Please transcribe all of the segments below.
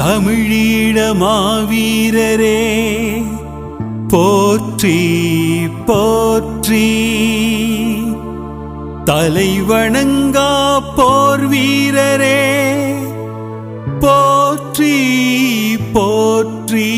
தமிழீழ மாவீரரே போற்றி போற்றி. தலைவணங்கா போர் வீரரே போற்றி போற்றி.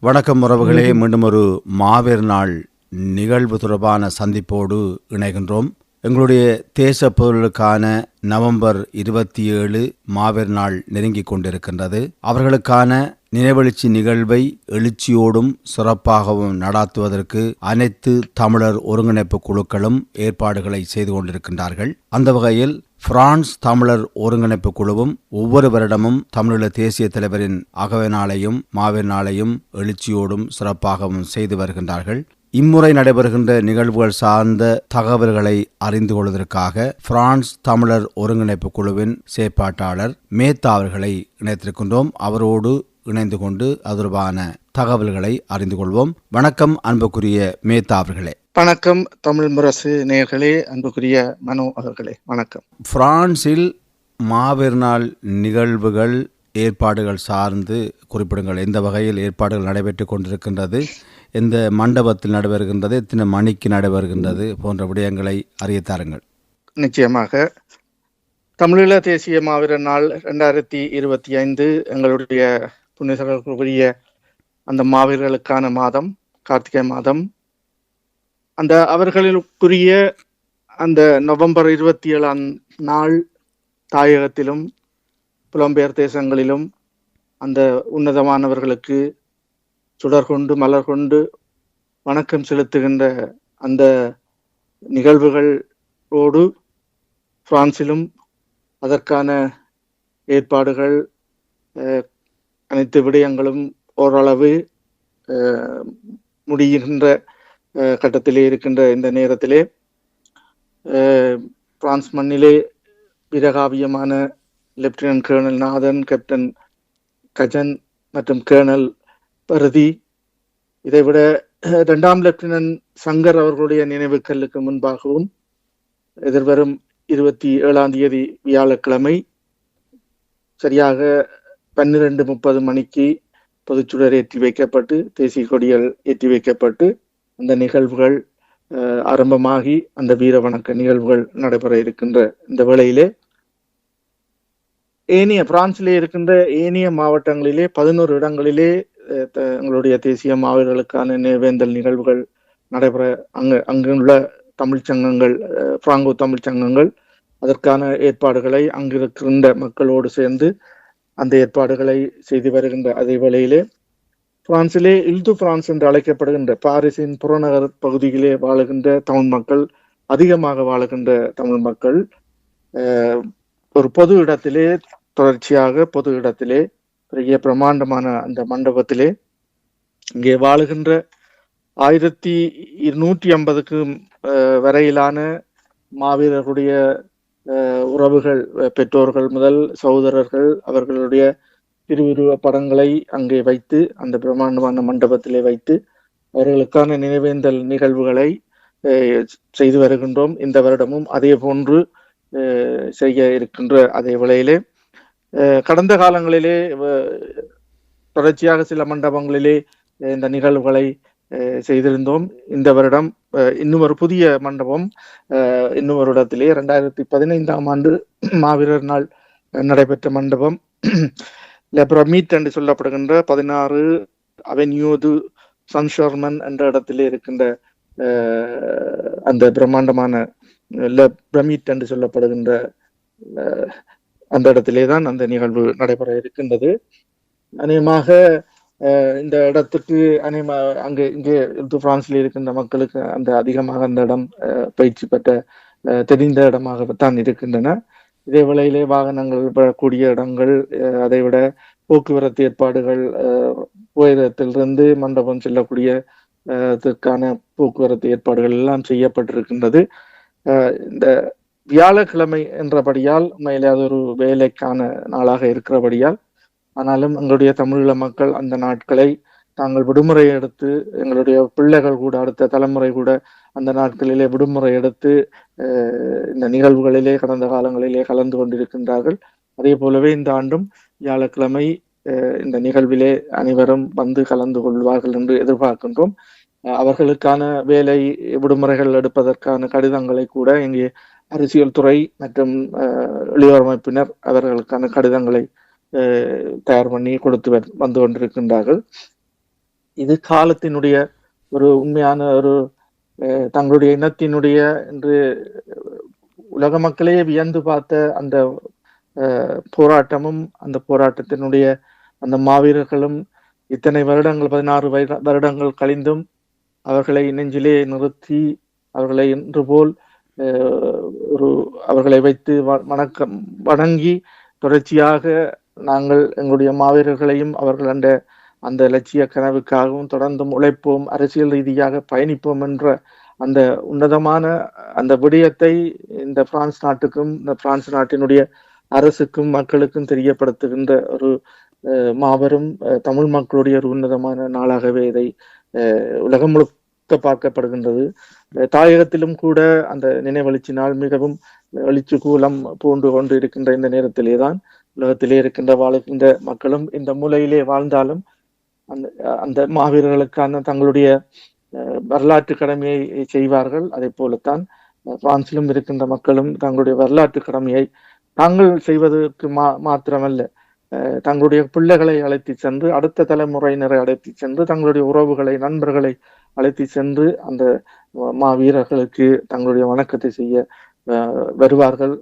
வணக்கம் உறவுகளே மீண்டும் ஒரு மாவீர் நாள் நிகழ்வு தொடர்பான சந்திப்போடு இணைகின்றோம். எங்களுடைய தேச பொருளுக்கான நவம்பர் இருபத்தி ஏழு மாவீர் நாள் நெருங்கிக் கொண்டிருக்கின்றது. அவர்களுக்கான நினைவெழுச்சி நிகழ்வை எழுச்சியோடும் சிறப்பாகவும் நடாத்துவதற்கு அனைத்து தமிழர் ஒருங்கிணைப்பு குழுக்களும் ஏற்பாடுகளை செய்து கொண்டிருக்கின்றார்கள். அந்த வகையில் பிரான்ஸ் தமிழர் ஒருங்கிணைப்பு குழுவும் ஒவ்வொரு வருடமும் தமிழீழ தேசிய தலைவரின் அகவை நாளையும் மாவீர் நாளையும் எழுச்சியோடும் சிறப்பாகவும் செய்து வருகின்றார்கள். இம்முறை நடைபெறுகின்ற நிகழ்வுகள் சார்ந்த தகவல்களை அறிந்து கொள்வதற்காக பிரான்ஸ் தமிழர் ஒருங்கிணைப்பு குழுவின் செயற்பாட்டாளர் மேத்தா அவர்களை இணைத்திருக்கின்றோம். அவரோடு இணைந்து கொண்டு தொடர்பான தகவல்களை அறிந்து கொள்வோம். வணக்கம் அன்புக்குரிய மேத்தா அவர்களே. வணக்கம் தமிழ் முரசு நேயர்களே அன்புக்குரிய மனோ அவர்களே. வணக்கம். பிரான்சில் மாபெரு நாள் நிகழ்வுகள் ஏற்பாடுகள் சார்ந்து குறிப்பிடுங்கள். எந்த வகையில் ஏற்பாடுகள் நடைபெற்று கொண்டிருக்கின்றது? எந்த மண்டபத்தில் நடைபெறுகின்றது எத்தனை மணிக்கு நடைபெறுகின்றது போன்ற விடயங்களை அறிய தாருங்கள். நிச்சயமாக. தமிழீழ தேசிய மாவீரர் நாள் ரெண்டாயிரத்தி இருபத்தி ஐந்து எங்களுடைய புண்ணியர்களுக்குரிய அந்த மாவீரர்களுக்கான மாதம் கார்த்திகை மாதம். அந்த அவர்களுக்குரிய அந்த நவம்பர் இருபத்தி ஏழாம் நாள் தாயகத்திலும் புலம்பெயர் தேசங்களிலும் அந்த உன்னதமானவர்களுக்கு சுடர் கொண்டு மலர் கொண்டு வணக்கம் செலுத்துகின்ற அந்த நிகழ்வுகளோடு பிரான்சிலும் அதற்கான ஏற்பாடுகள் அனைத்து விடயங்களும் ஓரளவு முடிகின்ற கட்டத்திலே இருக்கின்ற இந்த நேரத்திலே பிரான்ஸ் மண்ணிலே வீரகாவியமான lieutenant colonel Nathan captain Gajan மற்றும் கேர்னல் பருதி. இதைவிட இரண்டாம் லெப்டினன்ட் சங்கர் அவர்களுடைய நினைவுக்கல்லுக்கு முன்பாகவும் எதிர்வரும் இருபத்தி ஏழாம் தேதி வியாழக்கிழமை சரியாக பன்னிரண்டு முப்பது மணிக்கு பொதுச்சுடர் ஏற்றி வைக்கப்பட்டு தேசிய கொடிகள் ஏற்றி வைக்கப்பட்டு அந்த நிகழ்வுகள் ஆரம்பமாகி அந்த வீர வணக்க நிகழ்வுகள் நடைபெற இருக்கின்ற இந்த வேளையிலே ஏனைய பிரான்சிலே இருக்கின்ற ஏனைய மாவட்டங்களிலே பதினோரு இடங்களிலே அஹ், எங்களுடைய தேசிய மாவீரர்களுக்கான நினைவேந்தல் நிகழ்வுகள் நடைபெற அங்கு அங்குள்ள தமிழ்ச் சங்கங்கள் அஹ், பிராங்கோ தமிழ் சங்கங்கள் அதற்கான ஏற்பாடுகளை அங்கிருக்கின்ற மக்களோடு சேர்ந்து அந்த ஏற்பாடுகளை செய்து வருகின்ற அதே வேளையிலே பிரான்சிலே இல்து பிரான்ஸ் என்று அழைக்கப்படுகின்ற பாரிஸின் புறநகர் பகுதியிலே வாழுகின்ற தமிழ் மக்கள் அதிகமாக வாழுகின்ற தமிழ் மக்கள் அஹ், ஒரு பொது இடத்திலே தொடர்ச்சியாக பொது இடத்திலே பெரிய பிரம்மாண்டமான அந்த மண்டபத்திலே இங்கே வாழுகின்ற ஆயிரத்தி இருநூற்றி ஐம்பதுக்கும் வரையிலான மாவீரர்களுடைய அஹ், உறவுகள் பெற்றோர்கள் முதல் சகோதரர்கள் அவர்களுடைய திருவுருவ படங்களை அங்கே வைத்து அந்த பிரம்மாண்டமான மண்டபத்திலே வைத்து அவர்களுக்கான நினைவேந்தல் நிகழ்வுகளை அஹ், செய்து வருகின்றோம். இந்த வருடமும் அதே போன்று செய்ய இருக்கின்ற அதே வேளையிலே அஹ், கடந்த காலங்களிலே தொடர்ச்சியாக சில மண்டபங்களிலே இந்த நிகழ்வுகளை அஹ், செய்திருந்தோம். இந்த வருடம் அஹ், இன்னும் ஒரு புதிய மண்டபம் அஹ், இன்னும் ஒரு இடத்திலே இரண்டாயிரத்தி பதினைந்தாம் ஆண்டு மாவீரர் நாள் அஹ், நடைபெற்ற மண்டபம். லெப்ரமீட் என்று சொல்லப்படுகின்ற பதினாறு அவென்யூது சன்ஷர்மன் என்ற இடத்திலே இருக்கின்ற அந்த பிரம்மாண்டமான பிரமிட் என்று சொல்லப்படுகின்ற அஹ், அந்த இடத்திலே தான் அந்த நிகழ்வு நடைபெற இருக்கின்றது. அநேகமாக அஹ், இந்த இடத்துக்கு அநேகமா அங்கே இங்கே பிரான்ஸ்ல இருக்கின்ற மக்களுக்கு அந்த அதிகமாக அந்த இடம் அஹ், பயிற்சி பெற்ற அஹ், தெரிந்த இடமாகத்தான் இருக்கின்றன. இதே வேளையிலே வாகனங்கள் வரக்கூடிய இடங்கள் அஹ், அதைவிட போக்குவரத்து ஏற்பாடுகள் அஹ், உயரத்திலிருந்து மண்டபம் செல்லக்கூடிய அதற்கான போக்குவரத்து ஏற்பாடுகள் எல்லாம் செய்யப்பட்டிருக்கின்றது. அஹ், இந்த வியாழக்கிழமை என்றபடியால் உண்மையிலே அது ஒரு வேலைக்கான நாளாக இருக்கிறபடியால் ஆனாலும் எங்களுடைய தமிழீழ மக்கள் அந்த நாட்களை தாங்கள் விடுமுறை எடுத்து எங்களுடைய பிள்ளைகள் கூட அடுத்த தலைமுறை கூட அந்த நாட்களிலே விடுமுறை எடுத்து அஹ், இந்த நிகழ்வுகளிலே கடந்த காலங்களிலே கலந்து கொண்டிருக்கின்றார்கள். அதே போலவே இந்த ஆண்டும் வியாழக்கிழமை இந்த நிகழ்விலே அனைவரும் வந்து கலந்து கொள்வார்கள் என்று எதிர்பார்க்கின்றோம். அஹ், அவர்களுக்கான வேலை விடுமுறைகள் எடுப்பதற்கான கடிதங்களை கூட இங்கே அரசியல் துறை மற்றும் அஹ், அமைப்பினர் அவர்களுக்கான கடிதங்களை தயார் பண்ணி கொடுத்து வந்து- வந்து கொண்டிருக்கின்றார்கள். இது காலத்தினுடைய ஒரு உண்மையான ஒரு அஹ், தங்களுடைய இனத்தினுடைய என்று உலக மக்களே வியந்து பார்த்த அந்த போராட்டமும் அந்த போராட்டத்தினுடைய அந்த மாவீரர்களும் இத்தனை வருடங்கள் பதினாறு வருடங்கள் கழிந்தும் அவர்களை நெஞ்சிலே நிறுத்தி அவர்களை இன்று போல் ஒரு அவர்களை வைத்து வணக்கம் வணங்கி தொடர்ச்சியாக நாங்கள் எங்களுடைய மாவீரர்களையும் அவர்கள் அந்த அந்த லட்சிய கனவுக்காகவும் தொடர்ந்தும் உழைப்போம் அரசியல் ரீதியாக பயணிப்போம் என்ற அந்த உன்னதமான அந்த விடயத்தை இந்த பிரான்ஸ் நாட்டுக்கும் இந்த பிரான்ஸ் நாட்டினுடைய அரசுக்கும் மக்களுக்கும் தெரியப்படுத்துகின்ற ஒரு மாபெரும் அஹ், தமிழ் மக்களுடைய ஒரு உன்னதமான நாளாகவே இதை அஹ், உலகம் முழுக்க பார்க்கப்படுகின்றது. தாயகத்திலும் கூட அந்த நினைவெழுச்சி நாள் மிகவும் வெளிச்சு கூலம் பூண்டு கொண்டு இருக்கின்ற இந்த நேரத்திலே தான் உலகத்திலே இருக்கின்ற வாழ்கின்ற மக்களும் இந்த மூலையிலே வாழ்ந்தாலும் அந்த அந்த மாவீரர்களுக்கான தங்களுடைய அஹ், வரலாற்று கடமையை செய்வார்கள். அதே போலத்தான் பிரான்சிலும் இருக்கின்ற மக்களும் தங்களுடைய வரலாற்று கடமையை தாங்கள் செய்வதற்கு மா மாத்திரமல்ல. தங்களுடைய பிள்ளைகளை அழைத்து சென்று அடுத்த தலைமுறையினரை அழைத்து சென்று தங்களுடைய உறவுகளை நண்பர்களை அழைத்து சென்று அந்த மாவீரர்களுக்கு தங்களுடைய வணக்கத்தை செய்ய வருவார்கள்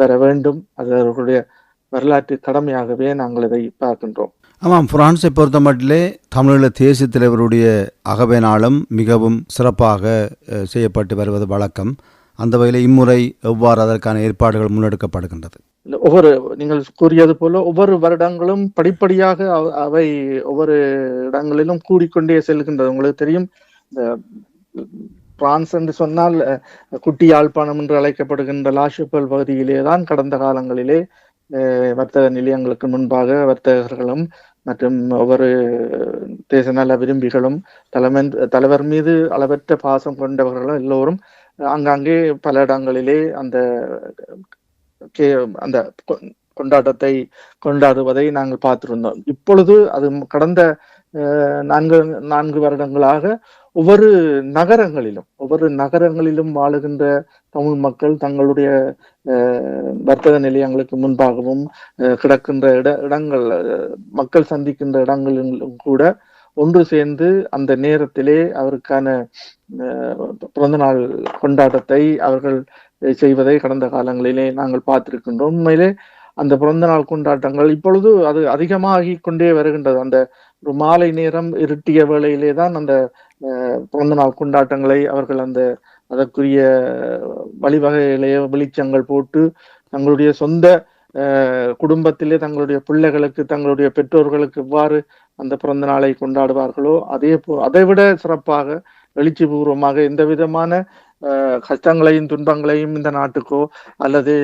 வர வேண்டும். அது அவர்களுடைய வரலாற்று கடமையாகவே நாங்கள் இதை பார்க்கின்றோம். ஆமாம் பிரான்ஸை பொறுத்த மட்டிலே தமிழீழ தேசிய தலைவருடைய அகவை நாளும் மிகவும் சிறப்பாக செய்யப்பட்டு வருவது வழக்கம். அந்த வகையில் இம்முறை எவ்வாறு அதற்கான ஏற்பாடுகள் முன்னெடுக்கப்படுகின்றது? ஒவ்வொரு நீங்கள் கூறியது போல ஒவ்வொரு வருடங்களும் படிப்படியாக அவ- அவை ஒவ்வொரு இடங்களிலும் கூடிக்கொண்டே செல்கின்றது. உங்களுக்கு தெரியும் இந்த பிரான்ஸ் என்று சொன்னால் குட்டி யாழ்ப்பாணம் என்று அழைக்கப்படுகின்ற லாஷுப்பல் பகுதியிலே தான் கடந்த காலங்களிலே அஹ், வர்த்தக நிலையங்களுக்கு முன்பாக வர்த்தகர்களும் மற்றும் ஒவ்வொரு தேச நல விரும்பிகளும் தலைமை தலைவர் மீது அளவற்ற பாசம் கொண்டவர்களும் எல்லோரும் ஆங்காங்கே பல இடங்களிலே அந்த அந்த கொண்டாட்டத்தை கொண்டாடுவதை நாங்கள் பார்த்திருந்தோம். இப்பொழுது அது கடந்த அஹ், நான்கு நான்கு வருடங்களாக ஒவ்வொரு நகரங்களிலும் ஒவ்வொரு நகரங்களிலும் வாழுகின்ற தமிழ் மக்கள் தங்களுடைய அஹ், வர்த்தக நிலையங்களுக்கு முன்பாகவும் அஹ், கிடக்கின்ற இட இடங்கள் அஹ், மக்கள் சந்திக்கின்ற இடங்களிலும் கூட ஒன்று சேர்ந்து அந்த நேரத்திலே அவருக்கான அஹ், பிறந்தநாள் கொண்டாட்டத்தை அவர்கள் செய்வதை கடந்த காலங்களிலே நாங்கள் பார்த்திருக்கின்றோம். உண்மையிலே அந்த பிறந்த நாள் கொண்டாட்டங்கள் இப்பொழுது அது அதிகமாகி கொண்டே வருகின்றது. அந்த ஒரு மாலை நேரம் இருட்டிய வேளையிலே தான் அந்த அஹ், பிறந்த நாள் கொண்டாட்டங்களை அவர்கள் அந்த அதற்குரிய வழிவகையிலேயே வெளிச்சங்கள் போட்டு தங்களுடைய சொந்த குடும்பத்திலே தங்களுடைய பிள்ளைகளுக்கு தங்களுடைய பெற்றோர்களுக்கு எவ்வாறு அந்த பிறந்த நாளை கொண்டாடுவார்களோ அதே போ அதை விட சிறப்பாக எழுச்சி பூர்வமாக எந்த விதமான கஷ்டங்களையும் துன்பங்களையும் இந்த நாட்டுக்கோ அல்லது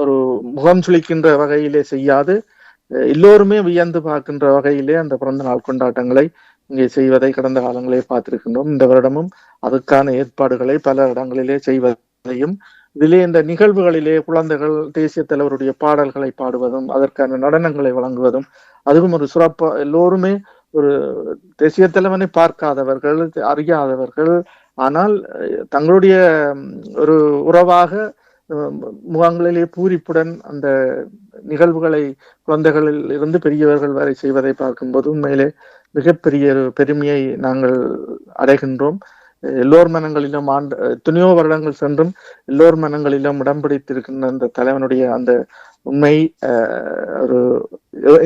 ஒரு முகம் சுளிக்கின்ற வகையிலே செய்யாது. எல்லோருமே வியந்து பார்க்கின்ற வகையிலே அந்த பிறந்த நாள் கொண்டாட்டங்களை இங்கே செய்வதை கடந்த காலங்களே பார்த்திருக்கின்றோம். இந்த வருடமும் அதுக்கான ஏற்பாடுகளை பல இடங்களிலே செய்வதையும் இதிலே இந்த நிகழ்வுகளிலே குழந்தைகள் தேசிய தலைவருடைய பாடல்களை பாடுவதும் அதற்கான நடனங்களை வழங்குவதும் அதுவும் ஒரு சிறப்பா எல்லோருமே ஒரு தேசிய தலைவனை பார்க்காதவர்கள் அறியாதவர்கள் ஆனால் தங்களுடைய ஒரு உறவாக அஹ், முகங்களிலே பூரிப்புடன் அந்த நிகழ்வுகளை குழந்தைகளில் இருந்து பெரியவர்கள் வரை செய்வதை பார்க்கும்போது உண்மையிலே மிகப்பெரிய ஒரு பெருமையை நாங்கள் அடைகின்றோம். எல்லோர் மனங்களிலும் ஆண்டு எத்தனையோ வருடங்கள் சென்றும் எல்லோர் மனங்களிலும் இடம் பிடித்திருக்கின்ற அந்த தலைவனுடைய அந்த உண்மை ஒரு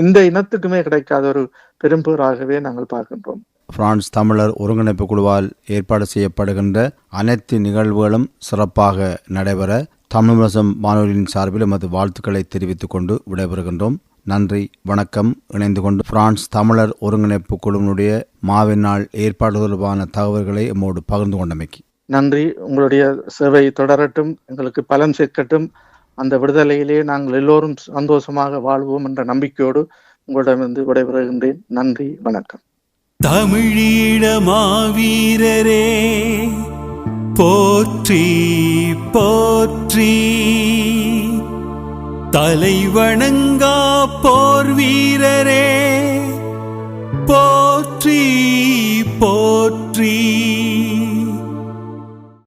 எந்த இனத்துக்குமே கிடைக்காத ஒரு பெரும்பேறாகவே நாங்கள் பார்க்கின்றோம். பிரான்ஸ் தமிழர் ஒருங்கிணைப்பு குழுவால் ஏற்பாடு செய்யப்படுகின்ற அனைத்து நிகழ்வுகளும் சிறப்பாக நடைபெற தமிழ்வசம் வானொலியின் சார்பில் எமது வாழ்த்துக்களை தெரிவித்துக் கொண்டு விடைபெறுகின்றோம். நன்றி வணக்கம். இணைந்து கொண்டு பிரான்ஸ் தமிழர் ஒருங்கிணைப்பு குழுவினுடைய மாவின் நாள் ஏற்பாடு தொடர்பான தகவல்களை எம்மோடு பகிர்ந்து கொண்டமைக்கு. நன்றி. உங்களுடைய சேவை தொடரட்டும். எங்களுக்கு பலன் சேர்க்கட்டும். அந்த விடுதலையிலே நாங்கள் எல்லோரும் சந்தோஷமாக வாழ்வோம் என்ற நம்பிக்கையோடு உங்களிடமிருந்து விடைபெறுகின்றேன். நன்றி வணக்கம். தமிழீழ மாவீரரே போற்றி போற்றி. தலை வணங்கா போர் வீரரே போற்றி போற்றி.